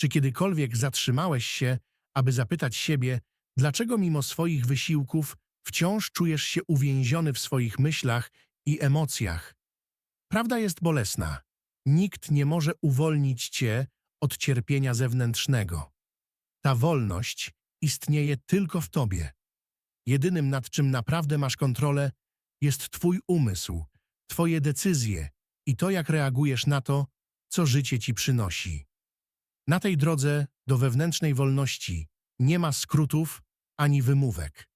Czy kiedykolwiek zatrzymałeś się, aby zapytać siebie, dlaczego mimo swoich wysiłków wciąż czujesz się uwięziony w swoich myślach i emocjach? Prawda jest bolesna. Nikt nie może uwolnić cię od cierpienia zewnętrznego. Ta wolność istnieje tylko w tobie. Jedynym, nad czym naprawdę masz kontrolę, jest twój umysł, twoje decyzje i to, jak reagujesz na to, co życie ci przynosi. Na tej drodze do wewnętrznej wolności nie ma skrótów ani wymówek.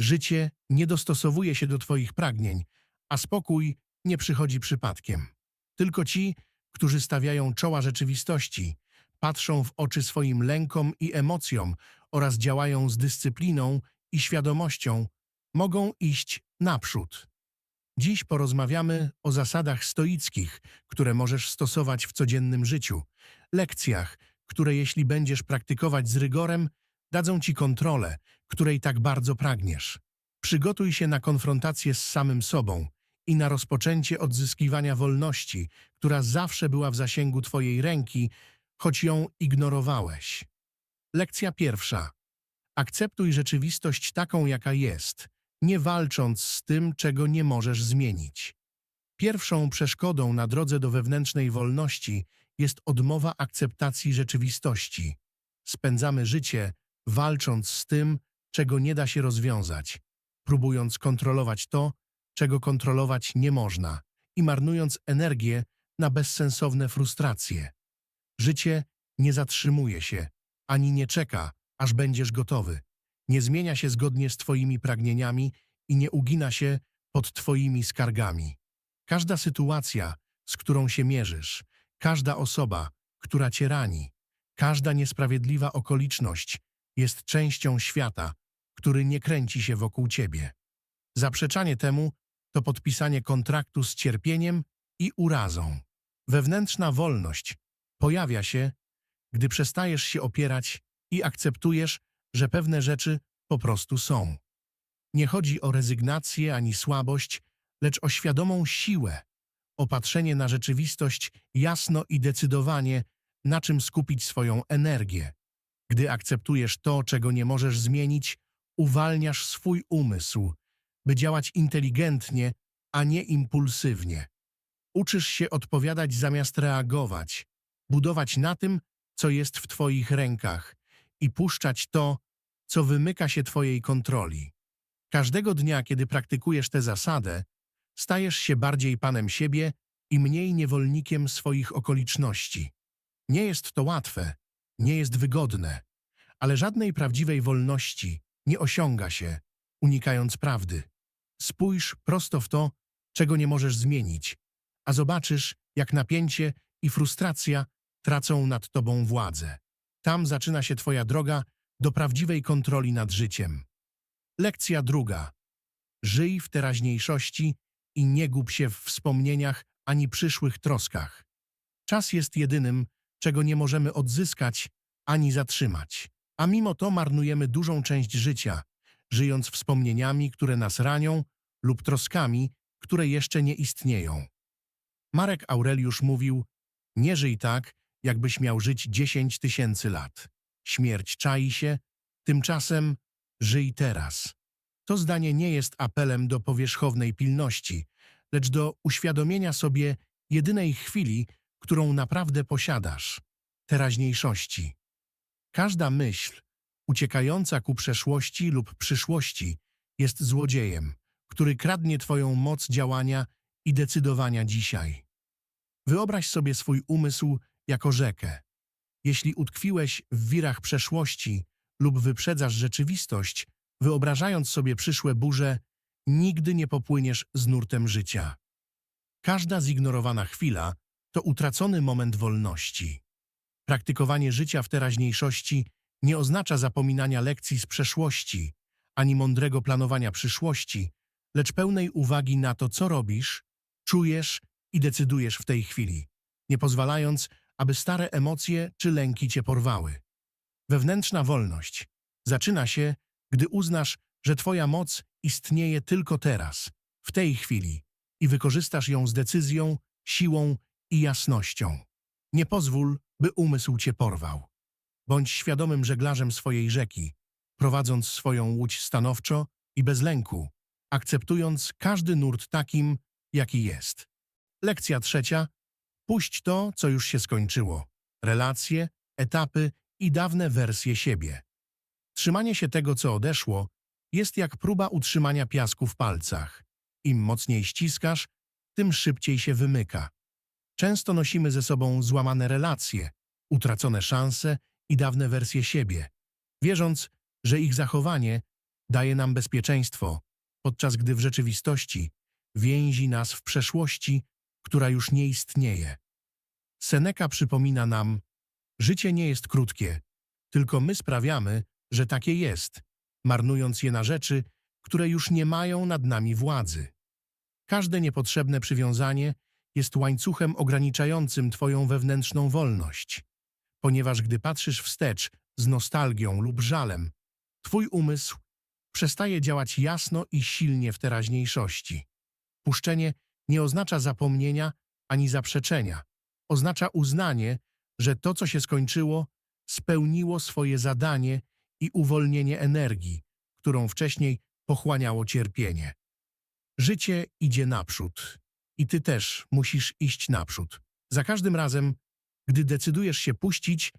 Życie nie dostosowuje się do twoich pragnień, a spokój nie przychodzi przypadkiem. Tylko ci, którzy stawiają czoła rzeczywistości, patrzą w oczy swoim lękom i emocjom oraz działają z dyscypliną i świadomością, mogą iść naprzód. Dziś porozmawiamy o zasadach stoickich, które możesz stosować w codziennym życiu, lekcjach, które jeśli będziesz praktykować z rygorem, dadzą ci kontrolę, której tak bardzo pragniesz. Przygotuj się na konfrontację z samym sobą i na rozpoczęcie odzyskiwania wolności, która zawsze była w zasięgu twojej ręki, choć ją ignorowałeś. Lekcja pierwsza. Akceptuj rzeczywistość taką, jaka jest, nie walcząc z tym, czego nie możesz zmienić. Pierwszą przeszkodą na drodze do wewnętrznej wolności jest odmowa akceptacji rzeczywistości. Spędzamy życie walcząc z tym, czego nie da się rozwiązać, próbując kontrolować to, czego kontrolować nie można i marnując energię na bezsensowne frustracje. Życie nie zatrzymuje się, ani nie czeka, aż będziesz gotowy. Nie zmienia się zgodnie z Twoimi pragnieniami i nie ugina się pod Twoimi skargami. Każda sytuacja, z którą się mierzysz, każda osoba, która Cię rani, każda niesprawiedliwa okoliczność jest częścią świata, który nie kręci się wokół Ciebie. Zaprzeczanie temu to podpisanie kontraktu z cierpieniem i urazą. Wewnętrzna wolność pojawia się, gdy przestajesz się opierać i akceptujesz, że pewne rzeczy po prostu są. Nie chodzi o rezygnację ani słabość, lecz o świadomą siłę, opatrzenie na rzeczywistość jasno i decydowanie, na czym skupić swoją energię. Gdy akceptujesz to, czego nie możesz zmienić, uwalniasz swój umysł, by działać inteligentnie, a nie impulsywnie. Uczysz się odpowiadać zamiast reagować, budować na tym, co jest w Twoich rękach i puszczać to, co wymyka się Twojej kontroli. Każdego dnia, kiedy praktykujesz tę zasadę, stajesz się bardziej panem siebie i mniej niewolnikiem swoich okoliczności. Nie jest to łatwe, nie jest wygodne, ale żadnej prawdziwej wolności nie osiąga się, unikając prawdy. Spójrz prosto w to, czego nie możesz zmienić, a zobaczysz, jak napięcie i frustracja tracą nad tobą władzę. Tam zaczyna się twoja droga do prawdziwej kontroli nad życiem. Lekcja druga. Żyj w teraźniejszości i nie gub się w wspomnieniach ani przyszłych troskach. Czas jest jedynym, czego nie możemy odzyskać ani zatrzymać. A mimo to marnujemy dużą część życia, żyjąc wspomnieniami, które nas ranią lub troskami, które jeszcze nie istnieją. Marek Aureliusz mówił, nie żyj tak, jakbyś miał żyć dziesięć tysięcy lat. Śmierć czai się, tymczasem żyj teraz. To zdanie nie jest apelem do powierzchownej pilności, lecz do uświadomienia sobie jedynej chwili, którą naprawdę posiadasz teraźniejszości. Każda myśl uciekająca ku przeszłości lub przyszłości jest złodziejem, który kradnie Twoją moc działania i decydowania dzisiaj. Wyobraź sobie swój umysł jako rzekę. Jeśli utkwiłeś w wirach przeszłości lub wyprzedzasz rzeczywistość, wyobrażając sobie przyszłe burze, nigdy nie popłyniesz z nurtem życia. Każda zignorowana chwila to utracony moment wolności. Praktykowanie życia w teraźniejszości nie oznacza zapominania lekcji z przeszłości, ani mądrego planowania przyszłości, lecz pełnej uwagi na to, co robisz, czujesz i decydujesz w tej chwili, nie pozwalając, aby stare emocje czy lęki cię porwały. Wewnętrzna wolność zaczyna się, gdy uznasz, że twoja moc istnieje tylko teraz, w tej chwili i wykorzystasz ją z decyzją, siłą i jasnością. Nie pozwól, by umysł cię porwał. Bądź świadomym żeglarzem swojej rzeki, prowadząc swoją łódź stanowczo i bez lęku, akceptując każdy nurt takim, jaki jest. Lekcja trzecia. Puść to, co już się skończyło. Relacje, etapy i dawne wersje siebie. Trzymanie się tego, co odeszło, jest jak próba utrzymania piasku w palcach. Im mocniej ściskasz, tym szybciej się wymyka. Często nosimy ze sobą złamane relacje, utracone szanse i dawne wersje siebie, wierząc, że ich zachowanie daje nam bezpieczeństwo, podczas gdy w rzeczywistości więzi nas w przeszłości, która już nie istnieje. Seneca przypomina nam, życie nie jest krótkie, tylko my sprawiamy, że takie jest, marnując je na rzeczy, które już nie mają nad nami władzy. Każde niepotrzebne przywiązanie jest łańcuchem ograniczającym Twoją wewnętrzną wolność, ponieważ gdy patrzysz wstecz z nostalgią lub żalem, Twój umysł przestaje działać jasno i silnie w teraźniejszości. Puszczenie nie oznacza zapomnienia ani zaprzeczenia. Oznacza uznanie, że to, co się skończyło, spełniło swoje zadanie i uwolnienie energii, którą wcześniej pochłaniało cierpienie. Życie idzie naprzód i ty też musisz iść naprzód. Za każdym razem, gdy decydujesz się puścić,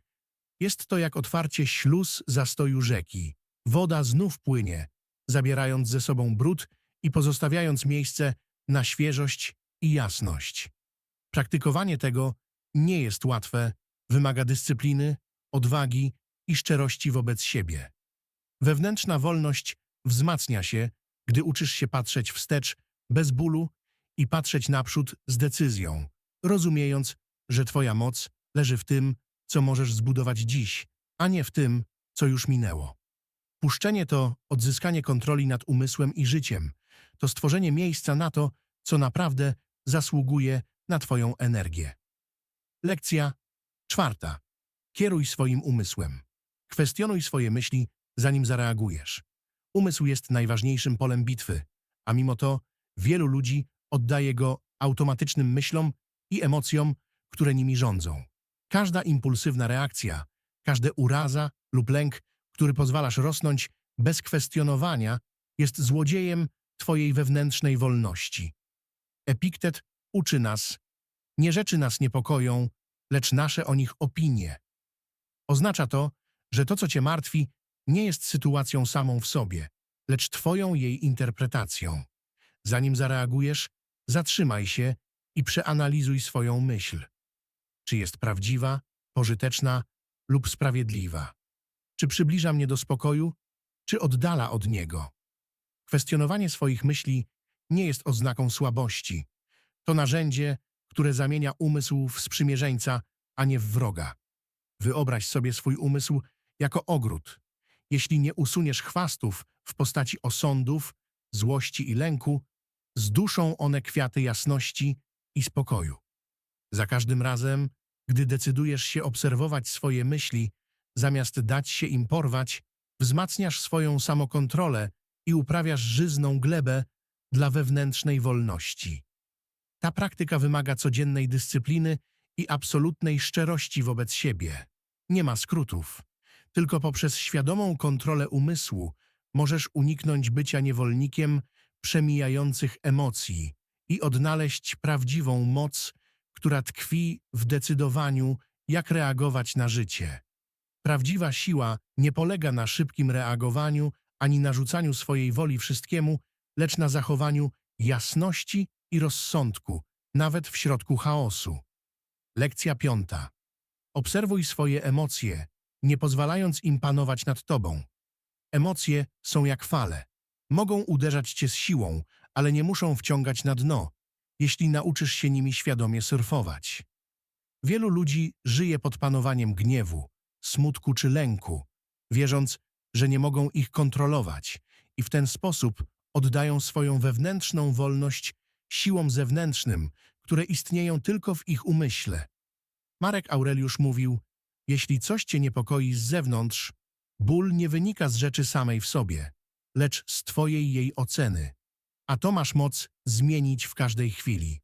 jest to jak otwarcie śluz zastoju rzeki. Woda znów płynie, zabierając ze sobą brud i pozostawiając miejsce na świeżość i jasność. Praktykowanie tego nie jest łatwe, wymaga dyscypliny, odwagi i szczerości wobec siebie. Wewnętrzna wolność wzmacnia się, gdy uczysz się patrzeć wstecz bez bólu i patrzeć naprzód z decyzją, rozumiejąc, że Twoja moc leży w tym, co możesz zbudować dziś, a nie w tym, co już minęło. Puszczenie to odzyskanie kontroli nad umysłem i życiem. To stworzenie miejsca na to, co naprawdę zasługuje na Twoją energię. Lekcja czwarta. Kieruj swoim umysłem. Kwestionuj swoje myśli, zanim zareagujesz. Umysł jest najważniejszym polem bitwy, a mimo to wielu ludzi oddaje go automatycznym myślom i emocjom, które nimi rządzą. Każda impulsywna reakcja, każda uraza lub lęk, który pozwalasz rosnąć bez kwestionowania, jest złodziejem Twojej wewnętrznej wolności. Epiktet uczy nas, nie rzeczy nas niepokoją, lecz nasze o nich opinie. Oznacza to, że to, co Cię martwi, nie jest sytuacją samą w sobie, lecz Twoją jej interpretacją. Zanim zareagujesz, zatrzymaj się i przeanalizuj swoją myśl. Czy jest prawdziwa, pożyteczna lub sprawiedliwa? Czy przybliża mnie do spokoju, czy oddala od niego? Kwestionowanie swoich myśli nie jest oznaką słabości. To narzędzie, które zamienia umysł w sprzymierzeńca, a nie w wroga. Wyobraź sobie swój umysł jako ogród. Jeśli nie usuniesz chwastów w postaci osądów, złości i lęku, zduszą one kwiaty jasności i spokoju. Za każdym razem, gdy decydujesz się obserwować swoje myśli, zamiast dać się im porwać, wzmacniasz swoją samokontrolę i uprawiasz żyzną glebę dla wewnętrznej wolności. Ta praktyka wymaga codziennej dyscypliny i absolutnej szczerości wobec siebie. Nie ma skrótów. Tylko poprzez świadomą kontrolę umysłu możesz uniknąć bycia niewolnikiem przemijających emocji i odnaleźć prawdziwą moc, która tkwi w decydowaniu, jak reagować na życie. Prawdziwa siła nie polega na szybkim reagowaniu ani narzucaniu swojej woli wszystkiemu, lecz na zachowaniu jasności i rozsądku, nawet w środku chaosu. Lekcja piąta. Obserwuj swoje emocje, nie pozwalając im panować nad tobą. Emocje są jak fale. Mogą uderzać cię z siłą, ale nie muszą wciągać na dno, jeśli nauczysz się nimi świadomie surfować. Wielu ludzi żyje pod panowaniem gniewu, smutku czy lęku, wierząc, że nie mogą ich kontrolować i w ten sposób oddają swoją wewnętrzną wolność siłom zewnętrznym, które istnieją tylko w ich umyśle. Marek Aureliusz mówił, jeśli coś cię niepokoi z zewnątrz, ból nie wynika z rzeczy samej w sobie, lecz z twojej jej oceny, a to masz moc zmienić w każdej chwili.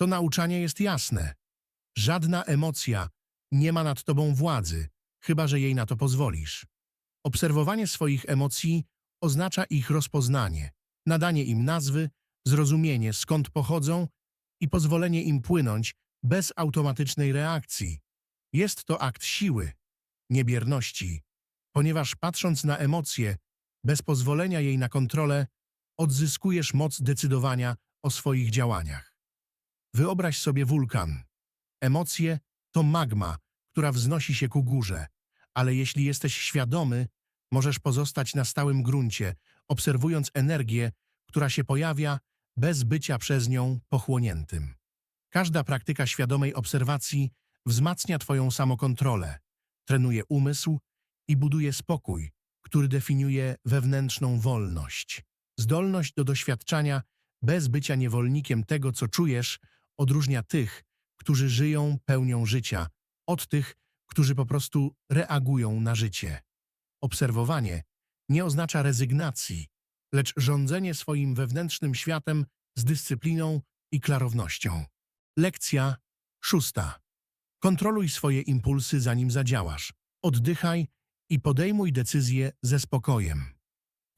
To nauczanie jest jasne. Żadna emocja nie ma nad tobą władzy, chyba że jej na to pozwolisz. Obserwowanie swoich emocji oznacza ich rozpoznanie, nadanie im nazwy, zrozumienie skąd pochodzą i pozwolenie im płynąć bez automatycznej reakcji. Jest to akt siły, niebierności, ponieważ patrząc na emocje, bez pozwolenia jej na kontrolę, odzyskujesz moc decydowania o swoich działaniach. Wyobraź sobie wulkan. Emocje to magma, która wznosi się ku górze, ale jeśli jesteś świadomy, możesz pozostać na stałym gruncie, obserwując energię, która się pojawia bez bycia przez nią pochłoniętym. Każda praktyka świadomej obserwacji wzmacnia Twoją samokontrolę, trenuje umysł i buduje spokój, który definiuje wewnętrzną wolność. Zdolność do doświadczania bez bycia niewolnikiem tego, co czujesz, odróżnia tych, którzy żyją pełnią życia, od tych, którzy po prostu reagują na życie. Obserwowanie nie oznacza rezygnacji, lecz rządzenie swoim wewnętrznym światem z dyscypliną i klarownością. Lekcja szósta. Kontroluj swoje impulsy, zanim zadziałasz. Oddychaj i podejmuj decyzje ze spokojem.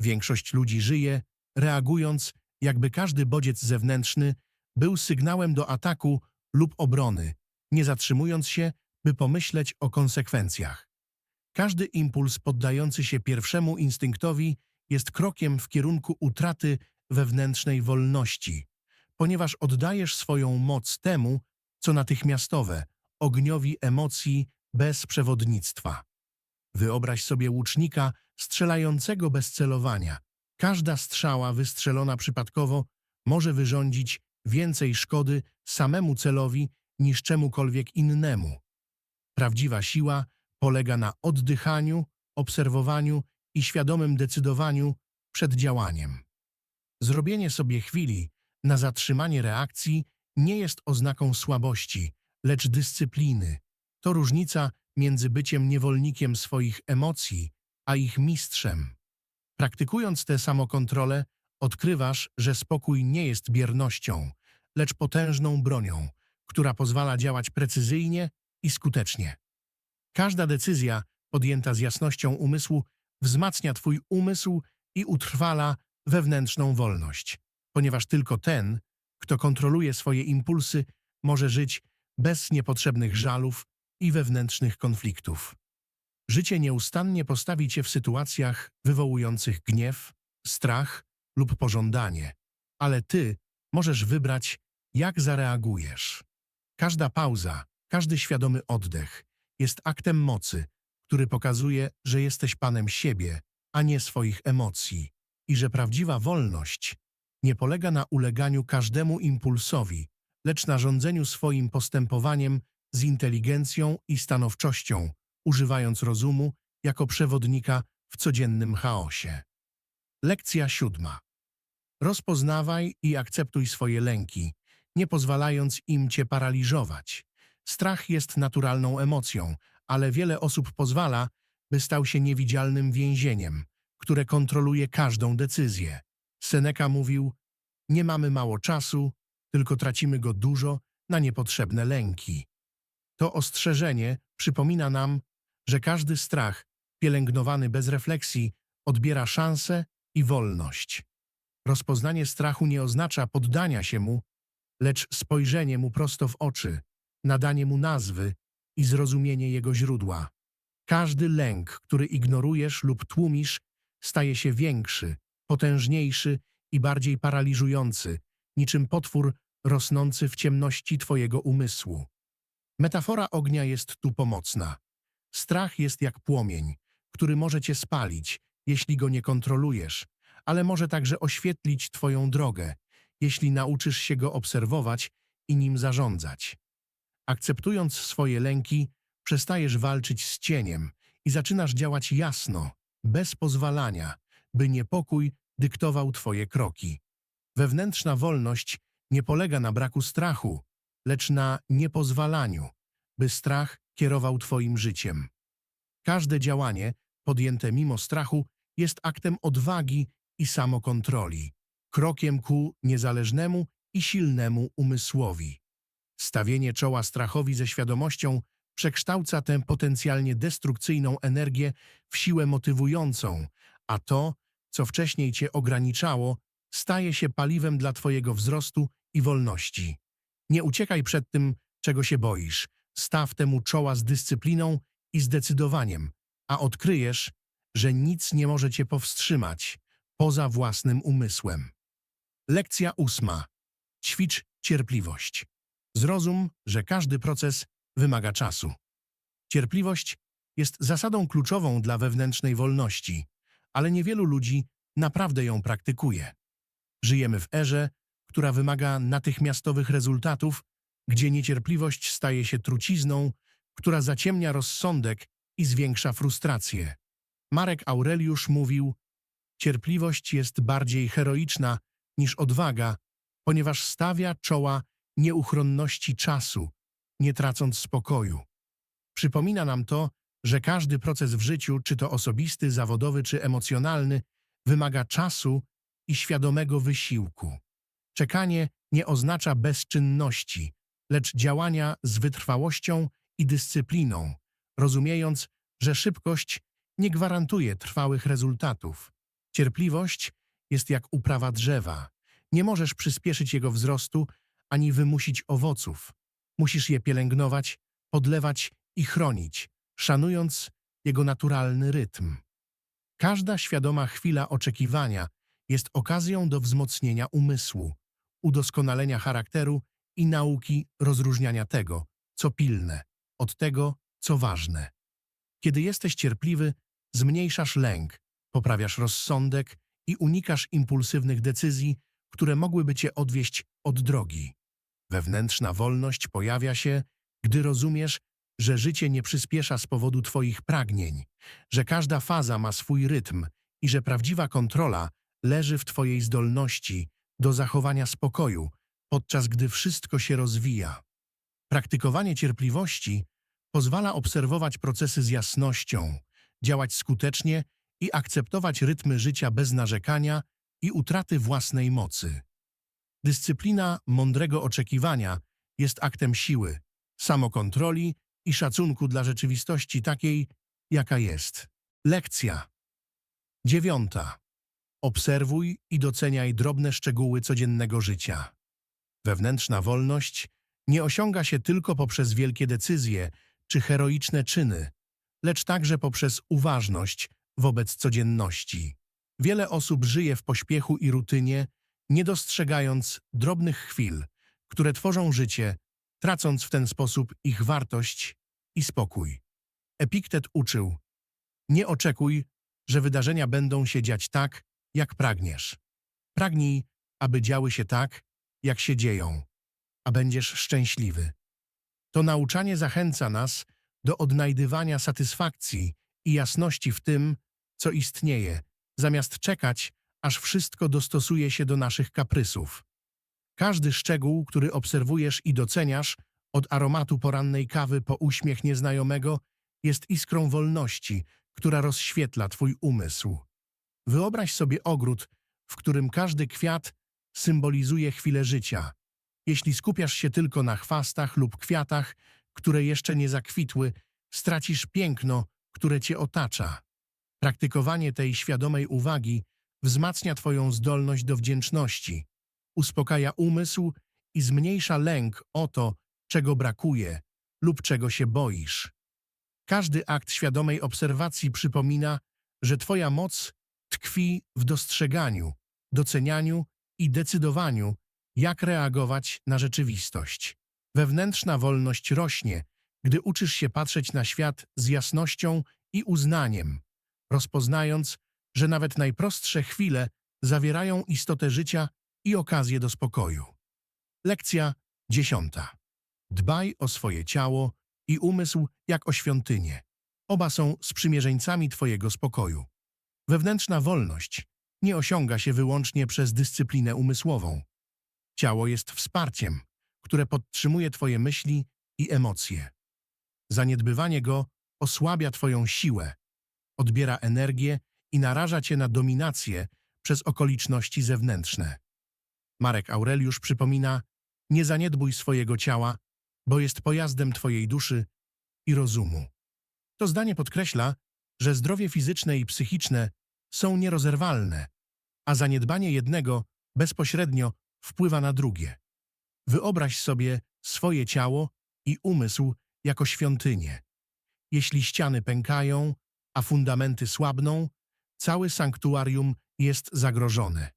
Większość ludzi żyje, reagując, jakby każdy bodziec zewnętrzny był sygnałem do ataku lub obrony, nie zatrzymując się, by pomyśleć o konsekwencjach. Każdy impuls poddający się pierwszemu instynktowi jest krokiem w kierunku utraty wewnętrznej wolności, ponieważ oddajesz swoją moc temu, co natychmiastowe, ogniowi emocji bez przewodnictwa. Wyobraź sobie łucznika strzelającego bez celowania. Każda strzała wystrzelona przypadkowo może wyrządzić więcej szkody samemu celowi niż czemukolwiek innemu. Prawdziwa siła polega na oddychaniu, obserwowaniu i świadomym decydowaniu przed działaniem. Zrobienie sobie chwili na zatrzymanie reakcji nie jest oznaką słabości, lecz dyscypliny. To różnica między byciem niewolnikiem swoich emocji, a ich mistrzem. Praktykując tę samokontrolę, odkrywasz, że spokój nie jest biernością, lecz potężną bronią, która pozwala działać precyzyjnie i skutecznie. Każda decyzja podjęta z jasnością umysłu wzmacnia Twój umysł i utrwala wewnętrzną wolność, ponieważ tylko ten, kto kontroluje swoje impulsy, może żyć bez niepotrzebnych żalów i wewnętrznych konfliktów. Życie nieustannie postawi cię w sytuacjach wywołujących gniew, strach lub pożądanie, ale ty możesz wybrać, jak zareagujesz. Każda pauza, każdy świadomy oddech jest aktem mocy, który pokazuje, że jesteś panem siebie, a nie swoich emocji i że prawdziwa wolność nie polega na uleganiu każdemu impulsowi, lecz na rządzeniu swoim postępowaniem z inteligencją i stanowczością, używając rozumu jako przewodnika w codziennym chaosie. Lekcja siódma. Rozpoznawaj i akceptuj swoje lęki, nie pozwalając im cię paraliżować. Strach jest naturalną emocją, ale wiele osób pozwala, by stał się niewidzialnym więzieniem, które kontroluje każdą decyzję. Seneca mówił, nie mamy mało czasu, tylko tracimy go dużo na niepotrzebne lęki. To ostrzeżenie przypomina nam, że każdy strach, pielęgnowany bez refleksji, odbiera szansę i wolność. Rozpoznanie strachu nie oznacza poddania się mu, lecz spojrzenie mu prosto w oczy, nadanie mu nazwy i zrozumienie jego źródła. Każdy lęk, który ignorujesz lub tłumisz, staje się większy, potężniejszy i bardziej paraliżujący, niczym potwór rosnący w ciemności twojego umysłu. Metafora ognia jest tu pomocna. Strach jest jak płomień, który może cię spalić, jeśli go nie kontrolujesz, ale może także oświetlić twoją drogę, jeśli nauczysz się go obserwować i nim zarządzać. Akceptując swoje lęki, przestajesz walczyć z cieniem i zaczynasz działać jasno, bez pozwalania, by niepokój dyktował twoje kroki. Wewnętrzna wolność nie polega na braku strachu, lecz na niepozwalaniu, by strach kierował twoim życiem. Każde działanie podjęte mimo strachu jest aktem odwagi i samokontroli, krokiem ku niezależnemu i silnemu umysłowi. Stawienie czoła strachowi ze świadomością przekształca tę potencjalnie destrukcyjną energię w siłę motywującą, a to, co wcześniej cię ograniczało, staje się paliwem dla twojego wzrostu i wolności. Nie uciekaj przed tym, czego się boisz. Staw temu czoła z dyscypliną i zdecydowaniem, a odkryjesz, że nic nie może cię powstrzymać poza własnym umysłem. Lekcja ósma. Ćwicz cierpliwość. Zrozum, że każdy proces wymaga czasu. Cierpliwość jest zasadą kluczową dla wewnętrznej wolności, ale niewielu ludzi naprawdę ją praktykuje. Żyjemy w erze, która wymaga natychmiastowych rezultatów, gdzie niecierpliwość staje się trucizną, która zaciemnia rozsądek i zwiększa frustrację. Marek Aureliusz mówił: Cierpliwość jest bardziej heroiczna niż odwaga, ponieważ stawia czoła nieuchronności czasu, nie tracąc spokoju. Przypomina nam to, że każdy proces w życiu, czy to osobisty, zawodowy czy emocjonalny, wymaga czasu i świadomego wysiłku. Czekanie nie oznacza bezczynności, lecz działania z wytrwałością i dyscypliną, rozumiejąc, że szybkość nie gwarantuje trwałych rezultatów. Cierpliwość jest jak uprawa drzewa. Nie możesz przyspieszyć jego wzrostu ani wymusić owoców. Musisz je pielęgnować, podlewać i chronić, szanując jego naturalny rytm. Każda świadoma chwila oczekiwania jest okazją do wzmocnienia umysłu, udoskonalenia charakteru i nauki rozróżniania tego, co pilne, od tego, co ważne. Kiedy jesteś cierpliwy, zmniejszasz lęk, poprawiasz rozsądek i unikasz impulsywnych decyzji, które mogłyby cię odwieść od drogi. Wewnętrzna wolność pojawia się, gdy rozumiesz, że życie nie przyspiesza z powodu twoich pragnień, że każda faza ma swój rytm i że prawdziwa kontrola leży w twojej zdolności do zachowania spokoju, podczas gdy wszystko się rozwija. Praktykowanie cierpliwości pozwala obserwować procesy z jasnością, działać skutecznie i akceptować rytmy życia bez narzekania i utraty własnej mocy. Dyscyplina mądrego oczekiwania jest aktem siły, samokontroli i szacunku dla rzeczywistości takiej, jaka jest. Lekcja dziewiąta. Obserwuj i doceniaj drobne szczegóły codziennego życia. Wewnętrzna wolność nie osiąga się tylko poprzez wielkie decyzje czy heroiczne czyny, lecz także poprzez uważność wobec codzienności. Wiele osób żyje w pośpiechu i rutynie, nie dostrzegając drobnych chwil, które tworzą życie, tracąc w ten sposób ich wartość i spokój. Epiktet uczył: Nie oczekuj, że wydarzenia będą się dziać tak, jak pragniesz. Pragnij, aby działy się tak, jak się dzieją, a będziesz szczęśliwy. To nauczanie zachęca nas do odnajdywania satysfakcji i jasności w tym, co istnieje, zamiast czekać, aż wszystko dostosuje się do naszych kaprysów. Każdy szczegół, który obserwujesz i doceniasz, od aromatu porannej kawy po uśmiech nieznajomego, jest iskrą wolności, która rozświetla twój umysł. Wyobraź sobie ogród, w którym każdy kwiat symbolizuje chwilę życia. Jeśli skupiasz się tylko na chwastach lub kwiatach, które jeszcze nie zakwitły, stracisz piękno, które cię otacza. Praktykowanie tej świadomej uwagi wzmacnia Twoją zdolność do wdzięczności, uspokaja umysł i zmniejsza lęk o to, czego brakuje lub czego się boisz. Każdy akt świadomej obserwacji przypomina, że Twoja moc tkwi w dostrzeganiu, docenianiu i decydowaniu, jak reagować na rzeczywistość. Wewnętrzna wolność rośnie, gdy uczysz się patrzeć na świat z jasnością i uznaniem, rozpoznając, że nawet najprostsze chwile zawierają istotę życia i okazję do spokoju. Lekcja dziesiąta. Dbaj o swoje ciało i umysł jak o świątynię. Oba są sprzymierzeńcami Twojego spokoju. Wewnętrzna wolność nie osiąga się wyłącznie przez dyscyplinę umysłową. Ciało jest wsparciem, które podtrzymuje Twoje myśli i emocje. Zaniedbywanie go osłabia Twoją siłę, odbiera energię i naraża Cię na dominację przez okoliczności zewnętrzne. Marek Aureliusz przypomina, nie zaniedbuj swojego ciała, bo jest pojazdem Twojej duszy i rozumu. To zdanie podkreśla, że zdrowie fizyczne i psychiczne są nierozerwalne, a zaniedbanie jednego bezpośrednio wpływa na drugie. Wyobraź sobie swoje ciało i umysł jako świątynię. Jeśli ściany pękają, a fundamenty słabną, całe sanktuarium jest zagrożone.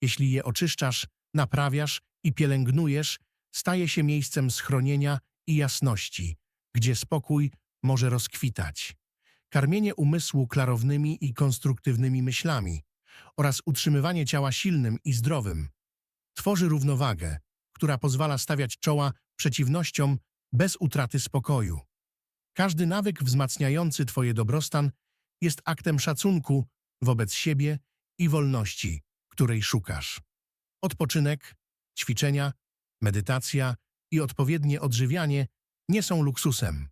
Jeśli je oczyszczasz, naprawiasz i pielęgnujesz, staje się miejscem schronienia i jasności, gdzie spokój może rozkwitać. Karmienie umysłu klarownymi i konstruktywnymi myślami oraz utrzymywanie ciała silnym i zdrowym tworzy równowagę, która pozwala stawiać czoła przeciwnościom bez utraty spokoju. Każdy nawyk wzmacniający Twoje dobrostan jest aktem szacunku wobec siebie i wolności, której szukasz. Odpoczynek, ćwiczenia, medytacja i odpowiednie odżywianie nie są luksusem,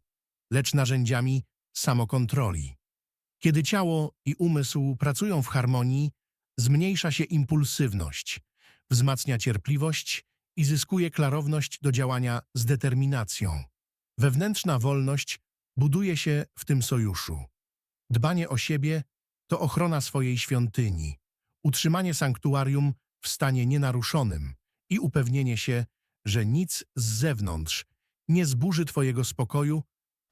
lecz narzędziami samokontroli. Kiedy ciało i umysł pracują w harmonii, zmniejsza się impulsywność, wzmacnia cierpliwość i zyskuje klarowność do działania z determinacją. Wewnętrzna wolność buduje się w tym sojuszu. Dbanie o siebie to ochrona swojej świątyni, utrzymanie sanktuarium w stanie nienaruszonym i upewnienie się, że nic z zewnątrz nie zburzy Twojego spokoju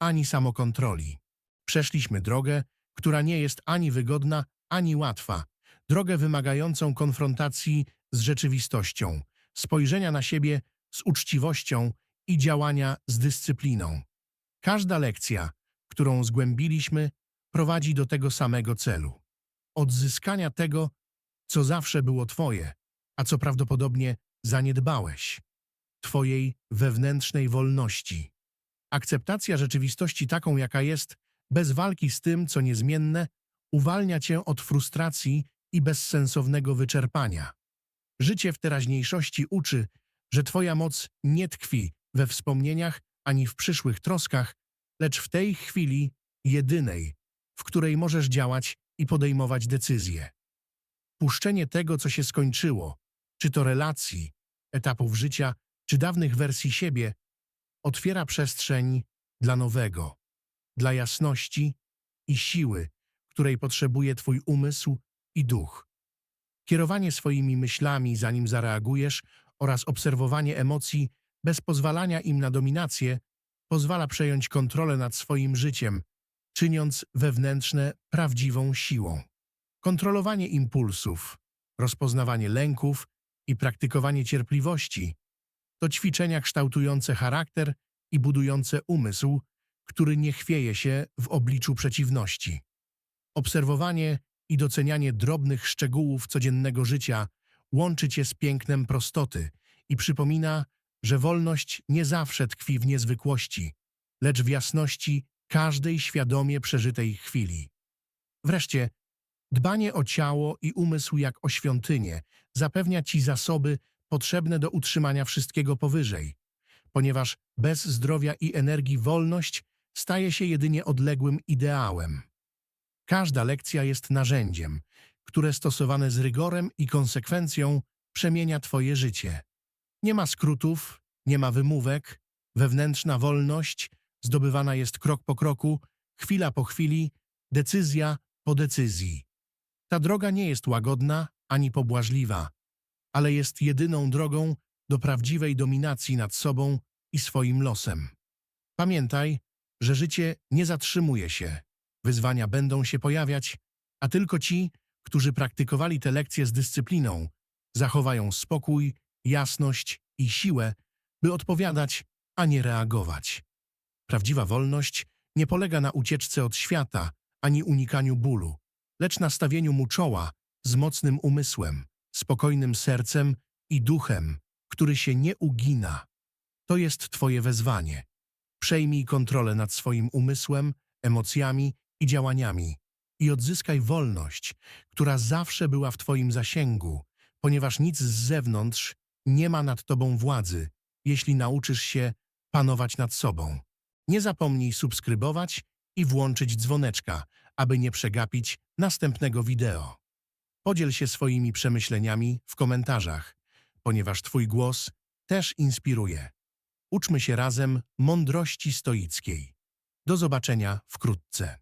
ani samokontroli. Przeszliśmy drogę, która nie jest ani wygodna, ani łatwa, drogę wymagającą konfrontacji z rzeczywistością, spojrzenia na siebie z uczciwością i działania z dyscypliną. Każda lekcja, którą zgłębiliśmy, prowadzi do tego samego celu odzyskania tego, co zawsze było Twoje, a co prawdopodobnie zaniedbałeś Twojej wewnętrznej wolności. Akceptacja rzeczywistości taką, jaka jest, bez walki z tym, co niezmienne, uwalnia Cię od frustracji i bezsensownego wyczerpania. Życie w teraźniejszości uczy, że Twoja moc nie tkwi we wspomnieniach ani w przyszłych troskach, lecz w tej chwili jedynej, w której możesz działać i podejmować decyzje. Puszczenie tego, co się skończyło, czy to relacji, etapów życia, czy dawnych wersji siebie, otwiera przestrzeń dla nowego, dla jasności i siły, której potrzebuje Twój umysł i duch. Kierowanie swoimi myślami, zanim zareagujesz, oraz obserwowanie emocji bez pozwalania im na dominację, pozwala przejąć kontrolę nad swoim życiem, czyniąc wewnętrzne prawdziwą siłą. Kontrolowanie impulsów, rozpoznawanie lęków i praktykowanie cierpliwości to ćwiczenia kształtujące charakter i budujące umysł, który nie chwieje się w obliczu przeciwności. Obserwowanie i docenianie drobnych szczegółów codziennego życia łączy cię z pięknem prostoty i przypomina, że wolność nie zawsze tkwi w niezwykłości, lecz w jasności każdej świadomie przeżytej chwili. Wreszcie, dbanie o ciało i umysł jak o świątynię zapewnia ci zasoby potrzebne do utrzymania wszystkiego powyżej, ponieważ bez zdrowia i energii wolność staje się jedynie odległym ideałem. Każda lekcja jest narzędziem, które stosowane z rygorem i konsekwencją przemienia Twoje życie. Nie ma skrótów, nie ma wymówek, wewnętrzna wolność zdobywana jest krok po kroku, chwila po chwili, decyzja po decyzji. Ta droga nie jest łagodna ani pobłażliwa, ale jest jedyną drogą do prawdziwej dominacji nad sobą i swoim losem. Pamiętaj, że życie nie zatrzymuje się, wyzwania będą się pojawiać, a tylko ci, którzy praktykowali te lekcje z dyscypliną, zachowają spokój, jasność i siłę, by odpowiadać, a nie reagować. Prawdziwa wolność nie polega na ucieczce od świata ani unikaniu bólu, lecz na stawieniu mu czoła z mocnym umysłem, spokojnym sercem i duchem, który się nie ugina. To jest Twoje wezwanie. Przejmij kontrolę nad swoim umysłem, emocjami i działaniami i odzyskaj wolność, która zawsze była w Twoim zasięgu, ponieważ nic z zewnątrz nie ma nad Tobą władzy, jeśli nauczysz się panować nad sobą. Nie zapomnij subskrybować i włączyć dzwoneczka, aby nie przegapić następnego wideo. Podziel się swoimi przemyśleniami w komentarzach, ponieważ Twój głos też inspiruje. Uczmy się razem mądrości stoickiej. Do zobaczenia wkrótce.